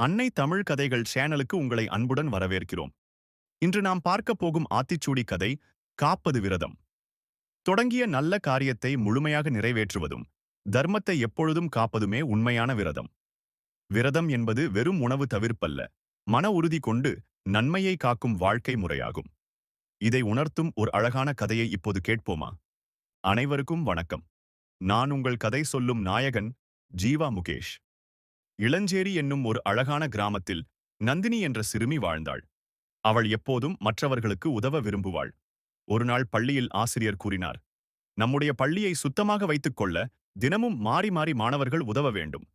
அன்னை தமிழ் கதைகள் சேனலுக்கு உங்களை அன்புடன் வரவேற்கிறோம். இன்று நாம் பார்க்கப் போகும் ஆத்திச்சூடி கதை காப்பது விரதம். தொடங்கிய நல்ல காரியத்தை முழுமையாக நிறைவேற்றுவதும் தர்மத்தை எப்பொழுதும் காப்பதுமே உண்மையான விரதம். விரதம் என்பது வெறும் உணவு தவிர்ப்பல்ல மன உறுதி கொண்டு நன்மையை காக்கும் வாழ்க்கை முறையாகும். இதை உணர்த்தும் ஒரு அழகான கதையை இப்போது கேட்போமா? அனைவருக்கும் வணக்கம். நான் உங்கள் கதை சொல்லும் நாயகன் ஜீவா முகேஷ். இளஞ்சேரி என்னும் ஒரு அழகான கிராமத்தில் நந்தினி என்ற சிறுமி வாழ்ந்தாள். அவள் எப்போதும் மற்றவர்களுக்கு உதவ விரும்புவாள். ஒருநாள் பள்ளியில் ஆசிரியர் கூறினார் நம்முடைய பள்ளியை சுத்தமாக வைத்துக் கொள்ள தினமும் மாறி மாறி மாணவர்கள் உதவ வேண்டும்.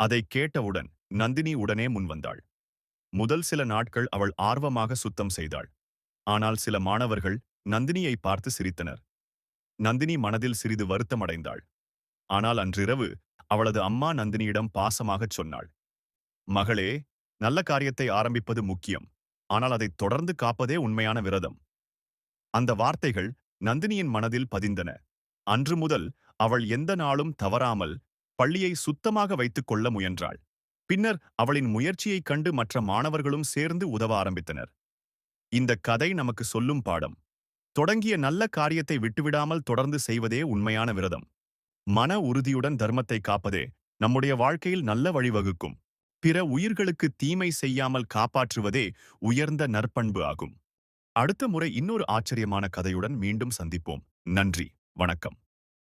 அதை கேட்டவுடன் நந்தினி உடனே முன்வந்தாள் முதல் சில நாட்கள் அவள் ஆர்வமாக சுத்தம் செய்தாள். ஆனால் சில மாணவர்கள் நந்தினியை பார்த்து சிரித்தனர். நந்தினி மனதில் சிறிது வருத்தமடைந்தாள். ஆனால் அன்றிரவு அவளது அம்மா நந்தினியிடம் பாசமாகச் சொன்னாள். மகளே நல்ல காரியத்தை ஆரம்பிப்பது முக்கியம். ஆனால் அதை தொடர்ந்து காப்பதே உண்மையான விரதம். அந்த வார்த்தைகள் நந்தினியின் மனதில் பதிந்தன. அன்று முதல் அவள் எந்த நாளும் தவறாமல் பள்ளியை சுத்தமாக வைத்துக் கொள்ள முயன்றாள். பின்னர் அவளின் முயற்சியைக் கண்டு மற்ற மாணவர்களும் சேர்ந்து உதவ ஆரம்பித்தனர். இந்த கதை நமக்கு சொல்லும் பாடம். தொடங்கிய நல்ல காரியத்தை விட்டுவிடாமல் தொடர்ந்து செய்வதே உண்மையான விரதம். மன உறுதியுடன் தர்மத்தை காப்பதே நம்முடைய வாழ்க்கையில் நல்ல வழிவகுக்கும். பிற உயிர்களுக்கு தீமை செய்யாமல் காப்பாற்றுவதே உயர்ந்த நற்பண்பு ஆகும். அடுத்த முறை இன்னொரு ஆச்சரியமான கதையுடன் மீண்டும் சந்திப்போம். நன்றி. வணக்கம்.